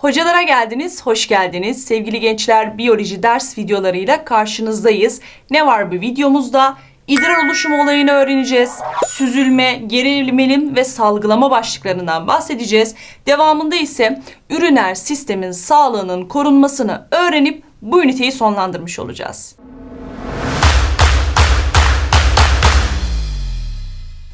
Hocalara geldiniz, hoş geldiniz. Sevgili gençler, biyoloji ders videolarıyla karşınızdayız. Ne var bu videomuzda? İdrar oluşumu olayını öğreneceğiz. Süzülme, gerilim ve salgılama başlıklarından bahsedeceğiz. Devamında ise üriner sistemin sağlığının korunmasını öğrenip bu üniteyi sonlandırmış olacağız.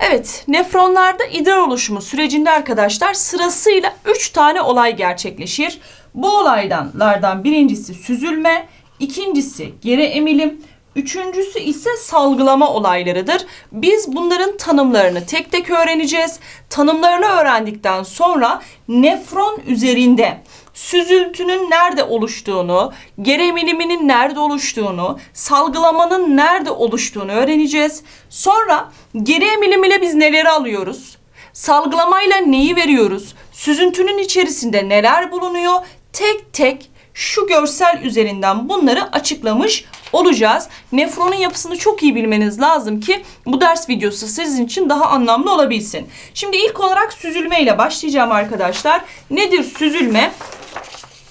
Evet, nefronlarda idrar oluşumu sürecinde arkadaşlar sırasıyla 3 tane olay gerçekleşir. Bu olaylardan birincisi süzülme, ikincisi geri emilim, üçüncüsü ise salgılama olaylarıdır. Biz bunların tanımlarını tek tek öğreneceğiz. Tanımlarını öğrendikten sonra nefron üzerinde süzültünün nerede oluştuğunu, geri emiliminin nerede oluştuğunu, salgılamanın nerede oluştuğunu öğreneceğiz. Sonra geri emilim ile biz neleri alıyoruz? Salgılamayla neyi veriyoruz? Süzüntünün içerisinde neler bulunuyor? Tek tek şu görsel üzerinden bunları açıklamış olacağız. Nefronun yapısını çok iyi bilmeniz lazım ki bu ders videosu sizin için daha anlamlı olabilsin. Şimdi ilk olarak süzülme ile başlayacağım arkadaşlar. Nedir süzülme?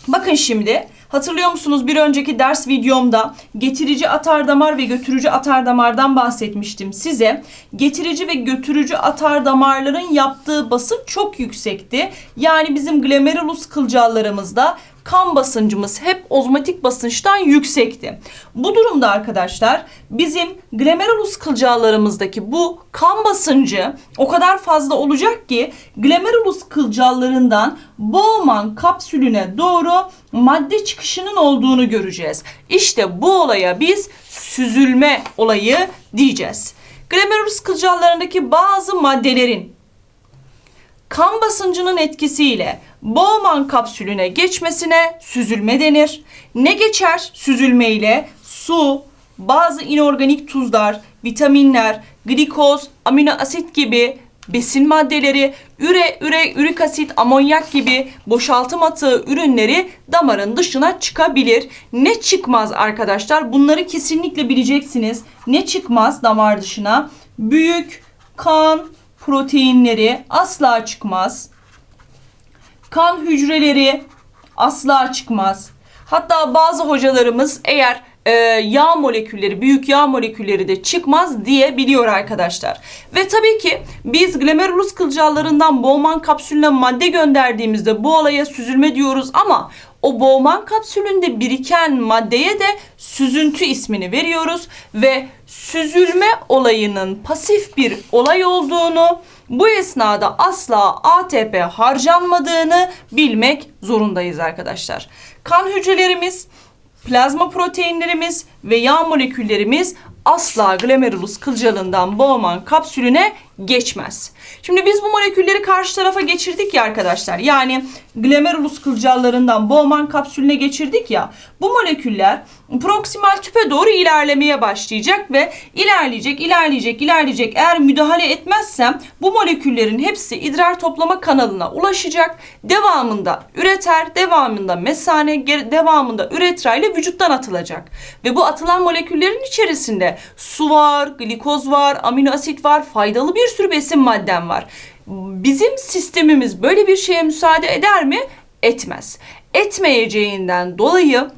Bakın şimdi hatırlıyor musunuz bir önceki ders videomda getirici atardamar ve götürücü atardamardan bahsetmiştim size. Getirici ve götürücü atardamarların yaptığı basınç çok yüksekti. Yani bizim glomerulus kılcallarımızda kan basıncımız hep ozmotik basınçtan yüksekti. Bu durumda arkadaşlar bizim glomerulus kılcallarımızdaki bu kan basıncı o kadar fazla olacak ki glomerulus kılcallarından Bowman kapsülüne doğru madde çıkışının olduğunu göreceğiz. İşte bu olaya biz süzülme olayı diyeceğiz. Glomerulus kılcallarındaki bazı maddelerin kan basıncının etkisiyle Bowman kapsülüne geçmesine süzülme denir. Ne geçer süzülme ile? Su, bazı inorganik tuzlar, vitaminler, glikoz, amino asit gibi besin maddeleri, üre, üre, ürik asit, amonyak gibi boşaltım atığı ürünleri damarın dışına çıkabilir. Ne çıkmaz arkadaşlar? Bunları kesinlikle bileceksiniz. Ne çıkmaz damar dışına? Büyük kan proteinleri asla çıkmaz. Kan hücreleri asla çıkmaz. Hatta bazı hocalarımız eğer e, yağ molekülleri, büyük yağ molekülleri de çıkmaz diye biliyor arkadaşlar. Ve tabii ki biz glomerulus kılcallarından Bowman kapsülüne madde gönderdiğimizde bu olaya süzülme diyoruz ama o Bowman kapsülünde biriken maddeye de süzüntü ismini veriyoruz ve süzülme olayının pasif bir olay olduğunu, bu esnada asla ATP harcanmadığını bilmek zorundayız arkadaşlar. Kan hücrelerimiz, plazma proteinlerimiz ve yağ moleküllerimiz asla glomerulus kılcalından Bowman kapsülüne geçmez. Şimdi biz bu molekülleri karşı tarafa geçirdik ya arkadaşlar. Yani glomerulus kılcallarından Bowman kapsülüne geçirdik ya. Bu moleküller proksimal tüpe doğru ilerlemeye başlayacak ve ilerleyecek, ilerleyecek, ilerleyecek. Eğer müdahale etmezsem bu moleküllerin hepsi idrar toplama kanalına ulaşacak. Devamında üreter, devamında mesane, devamında üretra ile vücuttan atılacak. Ve bu atılan moleküllerin içerisinde su var, glikoz var, amino asit var, faydalı bir sürü besin maddem var. Bizim sistemimiz böyle bir şeye müsaade eder mi? Etmez. Etmeyeceğinden dolayı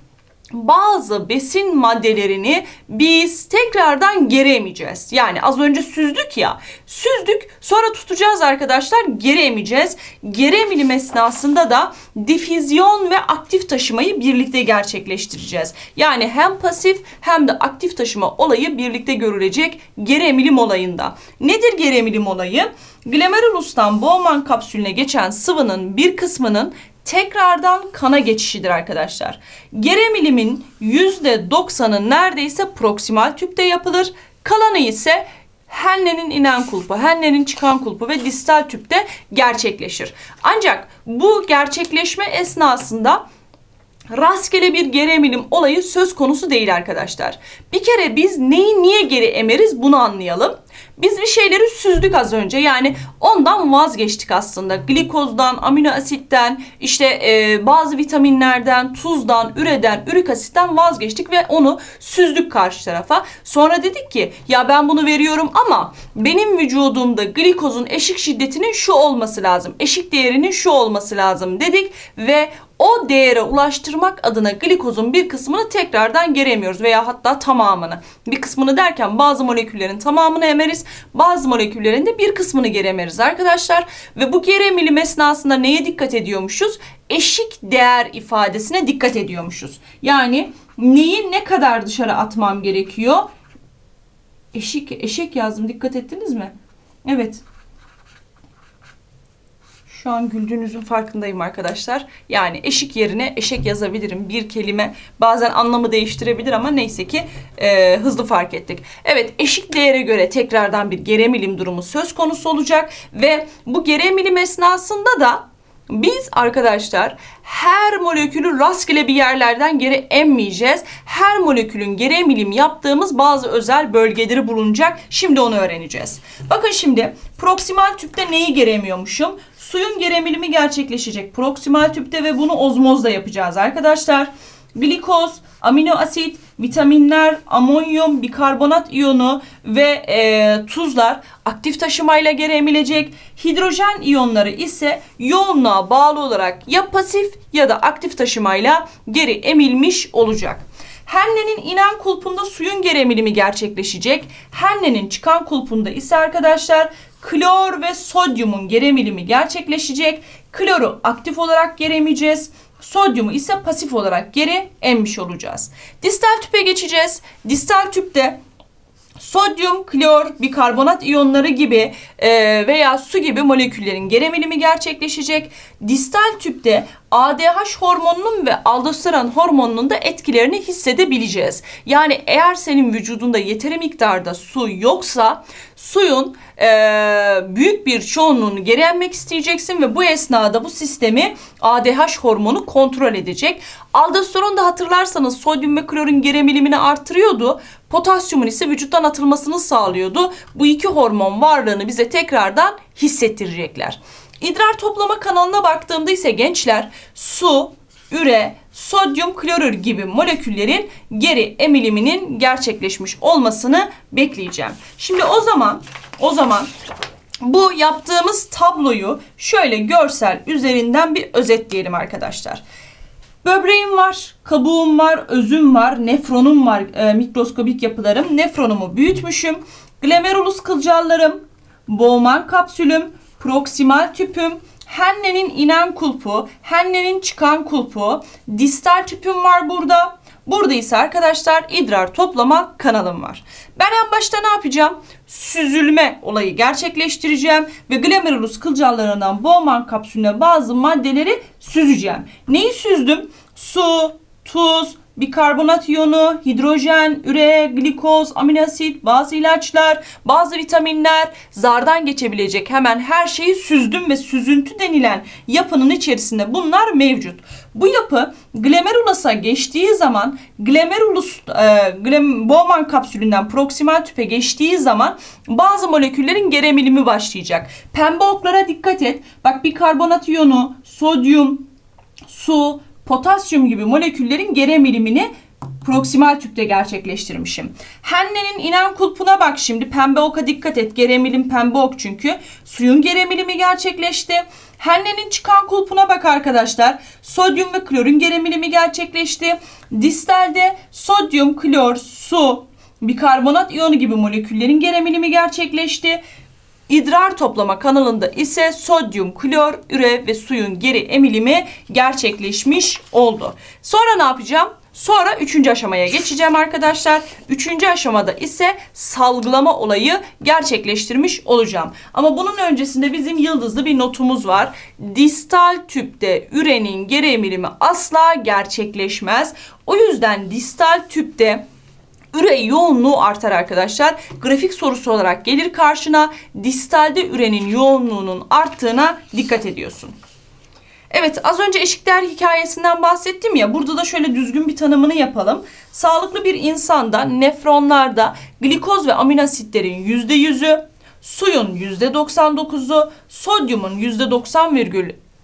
bazı besin maddelerini biz tekrardan geri emeceğiz. Yani az önce süzdük ya. Süzdük sonra tutacağız arkadaşlar geri emeceğiz. Geri emilim esnasında da difüzyon ve aktif taşımayı birlikte gerçekleştireceğiz. Yani hem pasif hem de aktif taşıma olayı birlikte görülecek geri emilim olayında. Nedir geri emilim olayı? Glomerulus'tan Bowman kapsülüne geçen sıvının bir kısmının tekrardan kana geçişidir arkadaşlar. Geri emilimin %90'ı neredeyse proksimal tüpte yapılır. Kalanı ise hennenin inen kulpu, hennenin çıkan kulpu ve distal tüpte gerçekleşir. Ancak bu gerçekleşme esnasında rastgele bir geri emilim olayı söz konusu değil arkadaşlar. Bir kere biz neyi niye geri emeriz bunu anlayalım. Biz bir şeyleri süzdük az önce. Yani ondan vazgeçtik aslında. Glikozdan, amino asitten, işte e, bazı vitaminlerden, tuzdan, üreden, ürik asitten vazgeçtik ve onu süzdük karşı tarafa. Sonra dedik ki ya ben bunu veriyorum ama benim vücudumda glikozun eşik şiddetinin şu olması lazım. Eşik değerinin şu olması lazım dedik ve o değere ulaştırmak adına glikozun bir kısmını tekrardan geri emiyoruz veya hatta tamamını. Bir kısmını derken bazı moleküllerin tamamını emeriz, bazı moleküllerin de bir kısmını geri emeriz arkadaşlar. Ve bu geri emilim esnasında neye dikkat ediyormuşuz? Eşik değer ifadesine dikkat ediyormuşuz. Yani neyi ne kadar dışarı atmam gerekiyor? Eşik, eşek yazdım dikkat ettiniz mi? Evet. Şu an güldüğünüzün farkındayım arkadaşlar. Yani eşik yerine eşek yazabilirim. Bir kelime bazen anlamı değiştirebilir ama neyse ki e, hızlı fark ettik. Evet eşik değere göre tekrardan bir geri emilim durumu söz konusu olacak. Ve bu geri emilim esnasında da biz arkadaşlar her molekülü rastgele bir yerlerden geri emmeyeceğiz. Her molekülün geri emilim yaptığımız bazı özel bölgeleri bulunacak. Şimdi onu öğreneceğiz. Bakın şimdi proksimal tüpte neyi geri emiyormuşum? Suyun geri emilimi gerçekleşecek proksimal tüpte ve bunu ozmozla yapacağız arkadaşlar. Glikoz, amino asit, vitaminler, amonyum, bikarbonat iyonu ve e, tuzlar aktif taşımayla geri emilecek. Hidrojen iyonları ise yoğunluğa bağlı olarak ya pasif ya da aktif taşımayla geri emilmiş olacak. Henne'nin inen kulpunda suyun geri emilimi gerçekleşecek. Henne'nin çıkan kulpunda ise arkadaşlar klor ve sodyumun geri emilimi gerçekleşecek. Kloru aktif olarak geri emeceğiz. Sodyumu ise pasif olarak geri emmiş olacağız. Distal tüpe geçeceğiz. Distal tüpte sodyum, klor, bikarbonat iyonları gibi e, veya su gibi moleküllerin geri emilimi gerçekleşecek. Distal tüpte ADH hormonunun ve aldosteron hormonunun da etkilerini hissedebileceğiz. Yani eğer senin vücudunda yeteri miktarda su yoksa suyun e, büyük bir çoğunluğunu geri emmek isteyeceksin ve bu esnada bu sistemi ADH hormonu kontrol edecek. Aldosteron da hatırlarsanız sodyum ve klorun geri emilimini artırıyordu. Potasyumun ise vücuttan atılmasını sağlıyordu. Bu iki hormon varlığını bize tekrardan hissettirecekler. İdrar toplama kanalına baktığımda ise gençler su, üre, sodyum klorür gibi moleküllerin geri emiliminin gerçekleşmiş olmasını bekleyeceğim. Şimdi o zaman o zaman bu yaptığımız tabloyu şöyle görsel üzerinden bir özetleyelim arkadaşlar. Böbreğim var, kabuğum var, özüm var, nefronum var, e, mikroskobik yapılarım. Nefronumu büyütmüşüm. Glomerulus kılcallarım, Bowman kapsülüm, proksimal tüpüm, Henne'nin inen kulpu, Henne'nin çıkan kulpu, distal tüpüm var burada. Burada ise arkadaşlar idrar toplama kanalım var. Ben en başta ne yapacağım? Süzülme olayı gerçekleştireceğim ve glomerulus kılcallarından Bowman kapsülüne bazı maddeleri süzeceğim. Neyi süzdüm? Su, tuz, bikarbonat iyonu, hidrojen, üre, glikoz, amino asit, bazı ilaçlar, bazı vitaminler, zardan geçebilecek hemen her şeyi süzdüm ve süzüntü denilen yapının içerisinde bunlar mevcut. Bu yapı glomerulus'a geçtiği zaman glomerulus e, glem, Bowman kapsülünden proksimal tüpe geçtiği zaman bazı moleküllerin geri emilimi başlayacak. Pembe oklara dikkat et. Bak bikarbonat iyonu, sodyum, su, potasyum gibi moleküllerin geri emilimini proksimal tüpte gerçekleştirmişim. Henne'nin inen kulpuna bak şimdi. Pembe oka dikkat et. Geri emilim pembe ok çünkü. Suyun geri emilimi gerçekleşti. Henne'nin çıkan kulpuna bak arkadaşlar. Sodyum ve klorun geri emilimi gerçekleşti. Distalde sodyum, klor, su, bikarbonat iyonu gibi moleküllerin geri emilimi gerçekleşti. İdrar toplama kanalında ise sodyum, klor, üre ve suyun geri emilimi gerçekleşmiş oldu. Sonra ne yapacağım? Sonra üçüncü aşamaya geçeceğim arkadaşlar. Üçüncü aşamada ise salgılama olayı gerçekleştirmiş olacağım. Ama bunun öncesinde bizim yıldızlı bir notumuz var. Distal tüpte ürenin geri emilimi asla gerçekleşmez. O yüzden distal tüpte üre yoğunluğu artar arkadaşlar. Grafik sorusu olarak gelir karşına. Distalde ürenin yoğunluğunun arttığına dikkat ediyorsun. Evet az önce eşikler hikayesinden bahsettim ya burada da şöyle düzgün bir tanımını yapalım. Sağlıklı bir insanda nefronlarda glikoz ve aminasitlerin %100'ü, suyun %99'u, sodyumun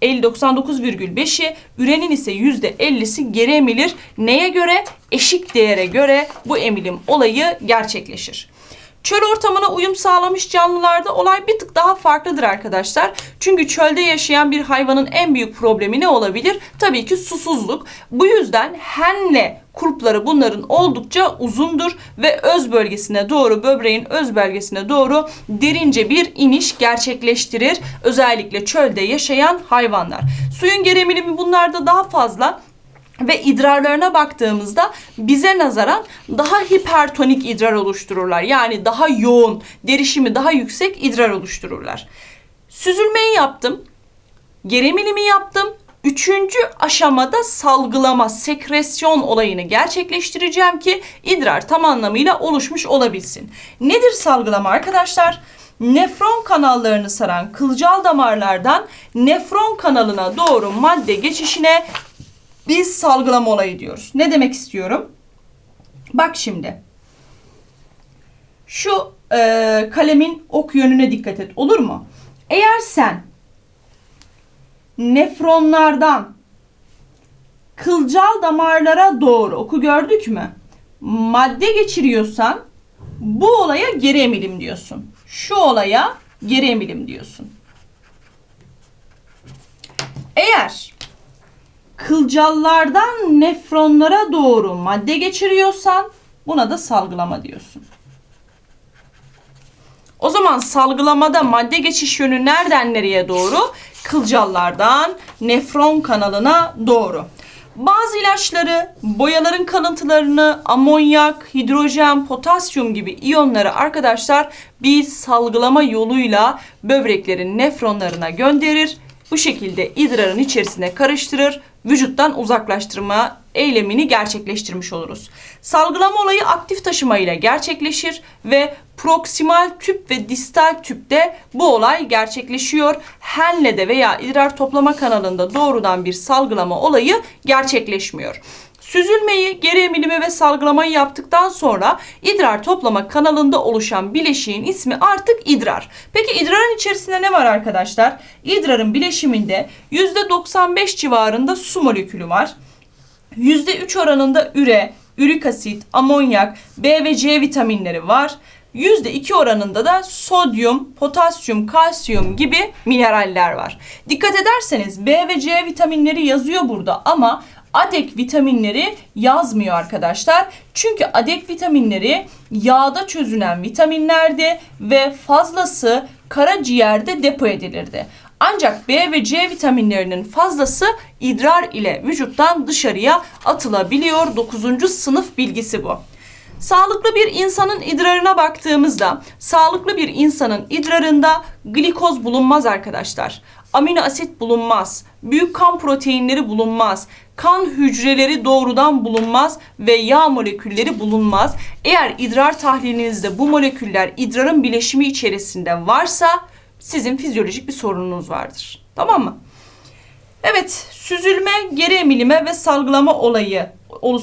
%90,59,5'i, ürenin ise %50'si geri emilir. Neye göre? Eşik değere göre bu emilim olayı gerçekleşir. Çöl ortamına uyum sağlamış canlılarda olay bir tık daha farklıdır arkadaşlar. Çünkü çölde yaşayan bir hayvanın en büyük problemi ne olabilir? Tabii ki susuzluk. Bu yüzden henle kulpları bunların oldukça uzundur ve öz bölgesine doğru böbreğin öz bölgesine doğru derince bir iniş gerçekleştirir. Özellikle çölde yaşayan hayvanlar. Suyun geri emilimi bunlarda daha fazla ve idrarlarına baktığımızda bize nazaran daha hipertonik idrar oluştururlar. Yani daha yoğun, derişimi daha yüksek idrar oluştururlar. Süzülmeyi yaptım. Gerimilimi yaptım. Üçüncü aşamada salgılama, sekresyon olayını gerçekleştireceğim ki idrar tam anlamıyla oluşmuş olabilsin. Nedir salgılama arkadaşlar? Nefron kanallarını saran kılcal damarlardan nefron kanalına doğru madde geçişine biz salgılama olayı diyoruz. Ne demek istiyorum? Bak şimdi. Şu e, kalemin ok yönüne dikkat et. Olur mu? Eğer sen nefronlardan kılcal damarlara doğru oku gördük mü? Madde geçiriyorsan bu olaya geri emilim diyorsun. Şu olaya geri emilim diyorsun. Eğer kılcallardan nefronlara doğru madde geçiriyorsan buna da salgılama diyorsun. O zaman salgılamada madde geçiş yönü nereden nereye doğru? Kılcallardan nefron kanalına doğru. Bazı ilaçları, boyaların kalıntılarını, amonyak, hidrojen, potasyum gibi iyonları arkadaşlar biz salgılama yoluyla böbreklerin nefronlarına gönderir. Bu şekilde idrarın içerisine karıştırır, vücuttan uzaklaştırma eylemini gerçekleştirmiş oluruz. Salgılama olayı aktif taşıma ile gerçekleşir ve proksimal tüp ve distal tüpte bu olay gerçekleşiyor. Henle'de veya idrar toplama kanalında doğrudan bir salgılama olayı gerçekleşmiyor. Süzülmeyi, geri emilimi ve salgılamayı yaptıktan sonra idrar toplama kanalında oluşan bileşiğin ismi artık idrar. Peki idrarın içerisinde ne var arkadaşlar? İdrarın bileşiminde %95 civarında su molekülü var. %3 oranında üre, ürik asit, amonyak, B ve C vitaminleri var. %2 oranında da sodyum, potasyum, kalsiyum gibi mineraller var. Dikkat ederseniz B ve C vitaminleri yazıyor burada ama adek vitaminleri yazmıyor arkadaşlar. Çünkü adek vitaminleri yağda çözünen vitaminlerdi ve fazlası karaciğerde depo edilirdi. Ancak B ve C vitaminlerinin fazlası idrar ile vücuttan dışarıya atılabiliyor. 9. sınıf bilgisi bu. Sağlıklı bir insanın idrarına baktığımızda sağlıklı bir insanın idrarında glikoz bulunmaz arkadaşlar. Amino asit bulunmaz. Büyük kan proteinleri bulunmaz. Kan hücreleri doğrudan bulunmaz ve yağ molekülleri bulunmaz. Eğer idrar tahlilinizde bu moleküller idrarın bileşimi içerisinde varsa sizin fizyolojik bir sorununuz vardır. Tamam mı? Evet, süzülme, geri emilime ve salgılama olayı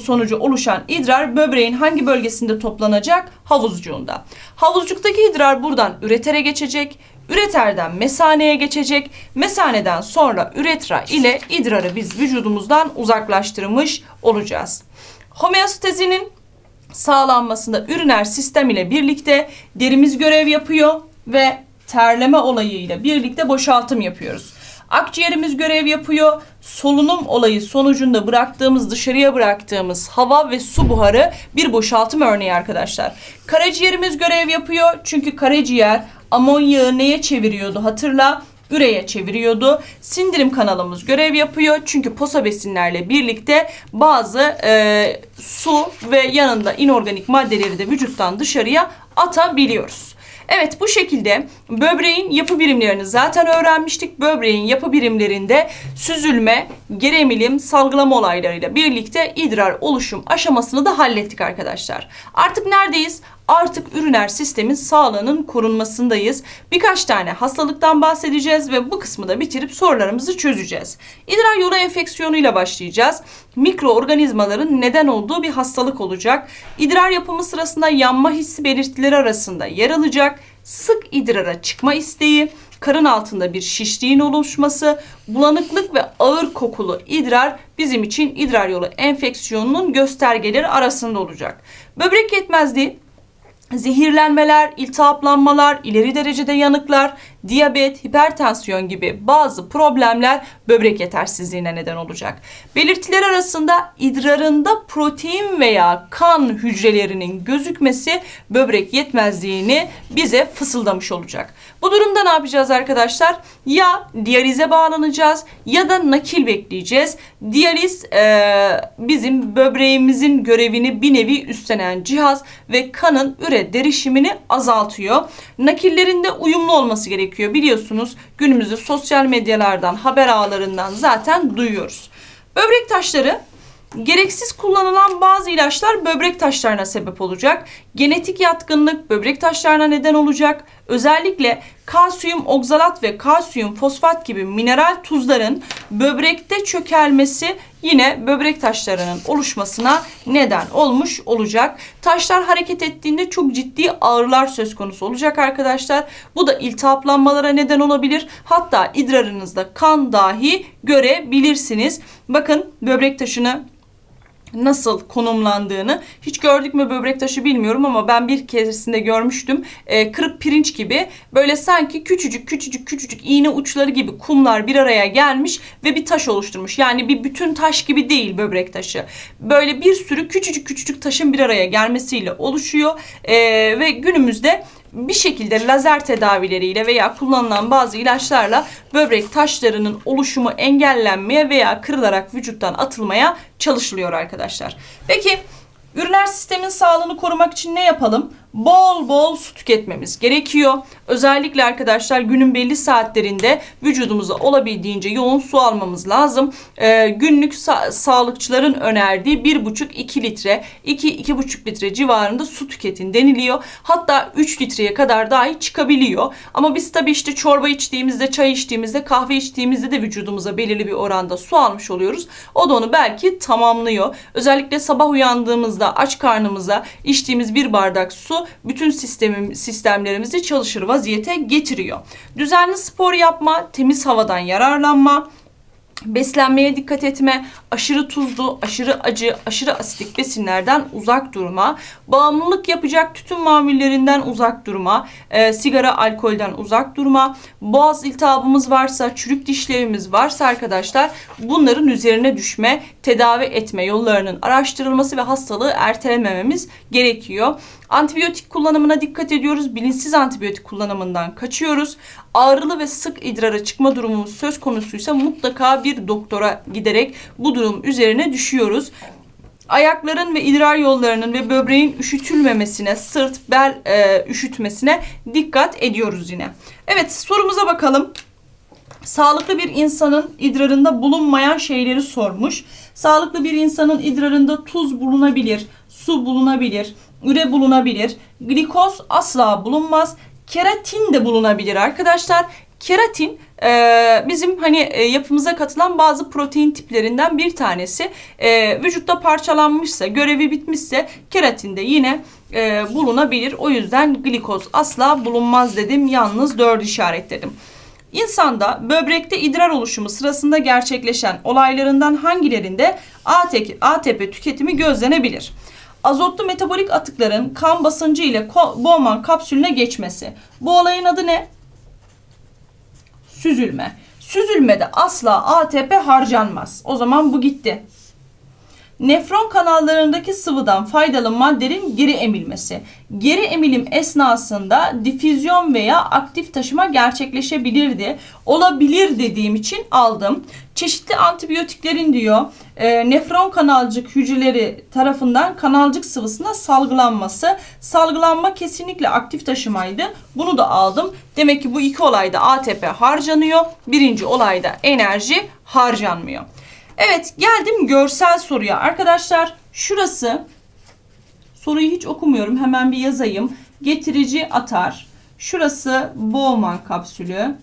sonucu oluşan idrar böbreğin hangi bölgesinde toplanacak? Havuzcuğunda. Havuzcuktaki idrar buradan üretere geçecek. Üreterden mesaneye geçecek. Mesaneden sonra üretra ile idrarı biz vücudumuzdan uzaklaştırmış olacağız. Homeostazinin sağlanmasında üriner sistem ile birlikte derimiz görev yapıyor ve terleme olayıyla birlikte boşaltım yapıyoruz. Akciğerimiz görev yapıyor. Solunum olayı sonucunda bıraktığımız, dışarıya bıraktığımız hava ve su buharı bir boşaltım örneği arkadaşlar. Karaciğerimiz görev yapıyor. Çünkü karaciğer amonyağı neye çeviriyordu hatırla? üreye çeviriyordu. Sindirim kanalımız görev yapıyor. Çünkü posa besinlerle birlikte bazı e, su ve yanında inorganik maddeleri de vücuttan dışarıya atabiliyoruz. Evet bu şekilde böbreğin yapı birimlerini zaten öğrenmiştik. Böbreğin yapı birimlerinde süzülme, geri emilim, salgılama olaylarıyla birlikte idrar oluşum aşamasını da hallettik arkadaşlar. Artık neredeyiz? Artık üriner sistemin sağlığının korunmasındayız. Birkaç tane hastalıktan bahsedeceğiz ve bu kısmı da bitirip sorularımızı çözeceğiz. İdrar yolu enfeksiyonuyla başlayacağız. Mikroorganizmaların neden olduğu bir hastalık olacak. İdrar yapımı sırasında yanma hissi belirtileri arasında yer alacak. Sık idrara çıkma isteği, karın altında bir şişliğin oluşması, bulanıklık ve ağır kokulu idrar bizim için idrar yolu enfeksiyonunun göstergeleri arasında olacak. Böbrek yetmezliği zehirlenmeler, iltihaplanmalar, ileri derecede yanıklar, diyabet, hipertansiyon gibi bazı problemler böbrek yetersizliğine neden olacak. Belirtiler arasında idrarında protein veya kan hücrelerinin gözükmesi böbrek yetmezliğini bize fısıldamış olacak. Bu durumda ne yapacağız arkadaşlar? Ya diyalize bağlanacağız ya da nakil bekleyeceğiz. Diyaliz e, bizim böbreğimizin görevini bir nevi üstlenen cihaz ve kanın üre derişimini azaltıyor. Nakillerinde uyumlu olması gerekiyor. Biliyorsunuz günümüzde sosyal medyalardan, haber ağlarından zaten duyuyoruz. Böbrek taşları Gereksiz kullanılan bazı ilaçlar böbrek taşlarına sebep olacak. Genetik yatkınlık böbrek taşlarına neden olacak. Özellikle kalsiyum oksalat ve kalsiyum fosfat gibi mineral tuzların böbrekte çökelmesi yine böbrek taşlarının oluşmasına neden olmuş olacak. Taşlar hareket ettiğinde çok ciddi ağrılar söz konusu olacak arkadaşlar. Bu da iltihaplanmalara neden olabilir. Hatta idrarınızda kan dahi görebilirsiniz. Bakın böbrek taşını nasıl konumlandığını hiç gördük mü böbrek taşı bilmiyorum ama ben bir keresinde görmüştüm. Ee, kırık pirinç gibi böyle sanki küçücük küçücük küçücük iğne uçları gibi kumlar bir araya gelmiş ve bir taş oluşturmuş. Yani bir bütün taş gibi değil böbrek taşı. Böyle bir sürü küçücük küçücük taşın bir araya gelmesiyle oluşuyor. Ee, ve günümüzde bir şekilde lazer tedavileriyle veya kullanılan bazı ilaçlarla böbrek taşlarının oluşumu engellenmeye veya kırılarak vücuttan atılmaya çalışılıyor arkadaşlar. Peki üriner sistemin sağlığını korumak için ne yapalım? Bol bol su tüketmemiz gerekiyor. Özellikle arkadaşlar günün belli saatlerinde vücudumuza olabildiğince yoğun su almamız lazım. Ee, günlük sa- sağlıkçıların önerdiği 1,5-2 litre, 2-2,5 litre civarında su tüketin deniliyor. Hatta 3 litreye kadar dahi çıkabiliyor. Ama biz tabii işte çorba içtiğimizde, çay içtiğimizde, kahve içtiğimizde de vücudumuza belirli bir oranda su almış oluyoruz. O da onu belki tamamlıyor. Özellikle sabah uyandığımızda aç karnımıza içtiğimiz bir bardak su bütün sistemim, sistemlerimizi çalışır vaziyete getiriyor. Düzenli spor yapma, temiz havadan yararlanma, Beslenmeye dikkat etme, aşırı tuzlu, aşırı acı, aşırı asitik besinlerden uzak durma, bağımlılık yapacak tütün mamullerinden uzak durma, e, sigara, alkolden uzak durma, boğaz iltihabımız varsa, çürük dişlerimiz varsa arkadaşlar bunların üzerine düşme, tedavi etme yollarının araştırılması ve hastalığı ertelemememiz gerekiyor. Antibiyotik kullanımına dikkat ediyoruz. Bilinçsiz antibiyotik kullanımından kaçıyoruz. Ağrılı ve sık idrara çıkma durumumuz söz konusuysa mutlaka bir doktora giderek bu durum üzerine düşüyoruz. Ayakların ve idrar yollarının ve böbreğin üşütülmemesine, sırt, bel e, üşütmesine dikkat ediyoruz yine. Evet sorumuza bakalım. Sağlıklı bir insanın idrarında bulunmayan şeyleri sormuş. Sağlıklı bir insanın idrarında tuz bulunabilir, su bulunabilir, üre bulunabilir, glikoz asla bulunmaz, keratin de bulunabilir arkadaşlar. Keratin e, bizim hani e, yapımıza katılan bazı protein tiplerinden bir tanesi. E, vücutta parçalanmışsa, görevi bitmişse keratin de yine e, bulunabilir. O yüzden glikoz asla bulunmaz dedim. Yalnız dört işaretledim. İnsanda böbrekte idrar oluşumu sırasında gerçekleşen olaylarından hangilerinde ATP, ATP tüketimi gözlenebilir? Azotlu metabolik atıkların kan basıncı ile Bowman kapsülüne geçmesi. Bu olayın adı ne? Süzülme. Süzülmede asla ATP harcanmaz. O zaman bu gitti. Nefron kanallarındaki sıvıdan faydalı maddelerin geri emilmesi. Geri emilim esnasında difüzyon veya aktif taşıma gerçekleşebilirdi. Olabilir dediğim için aldım. Çeşitli antibiyotiklerin diyor e, nefron kanalcık hücreleri tarafından kanalcık sıvısına salgılanması. Salgılanma kesinlikle aktif taşımaydı. Bunu da aldım. Demek ki bu iki olayda ATP harcanıyor. Birinci olayda enerji harcanmıyor. Evet geldim görsel soruya. Arkadaşlar şurası Soruyu hiç okumuyorum. Hemen bir yazayım. Getirici atar. Şurası Bowman kapsülü.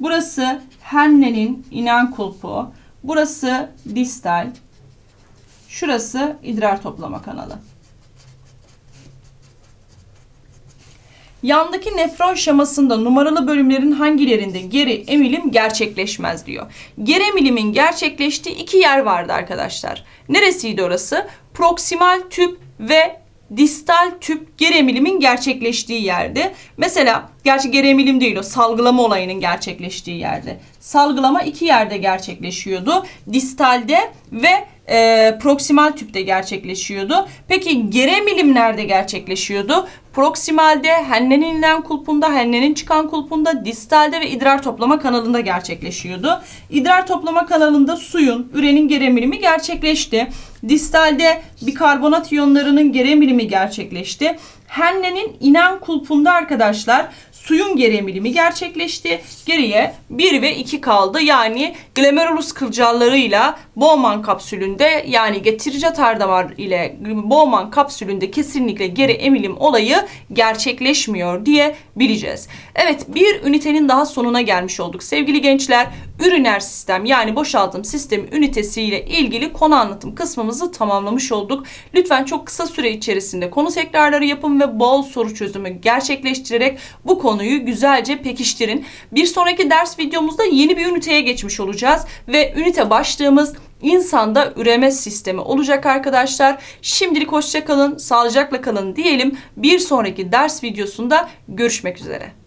Burası Henne'nin inen kulpu. Burası distal. Şurası idrar toplama kanalı. Yandaki nefron şemasında numaralı bölümlerin hangilerinde geri emilim gerçekleşmez diyor. Geri emilimin gerçekleştiği iki yer vardı arkadaşlar. Neresiydi orası? Proksimal tüp ve distal tüp geri emilimin gerçekleştiği yerde. Mesela gerçi geri emilim değil o salgılama olayının gerçekleştiği yerde. Salgılama iki yerde gerçekleşiyordu. Distalde ve e, proksimal tüpte gerçekleşiyordu. Peki geri nerede gerçekleşiyordu? Proksimalde hennenin inen kulpunda, hennenin çıkan kulpunda, distalde ve idrar toplama kanalında gerçekleşiyordu. İdrar toplama kanalında suyun, ürenin geri gerçekleşti. Distalde bikarbonat iyonlarının geri gerçekleşti. Hennenin inen kulpunda arkadaşlar suyun geri emilimi gerçekleşti. Geriye 1 ve 2 kaldı. Yani glomerulus kılcallarıyla Bowman kapsülünde yani getirici atar damar ile Bowman kapsülünde kesinlikle geri emilim olayı gerçekleşmiyor diye bileceğiz. Evet bir ünitenin daha sonuna gelmiş olduk. Sevgili gençler üriner sistem yani boşaltım sistemi ünitesiyle ilgili konu anlatım kısmımızı tamamlamış olduk. Lütfen çok kısa süre içerisinde konu tekrarları yapın ve bol soru çözümü gerçekleştirerek bu konuyu güzelce pekiştirin. Bir sonraki ders videomuzda yeni bir üniteye geçmiş olacağız ve ünite başlığımız insanda üreme sistemi olacak arkadaşlar. Şimdilik hoşça kalın, sağlıcakla kalın diyelim. Bir sonraki ders videosunda görüşmek üzere.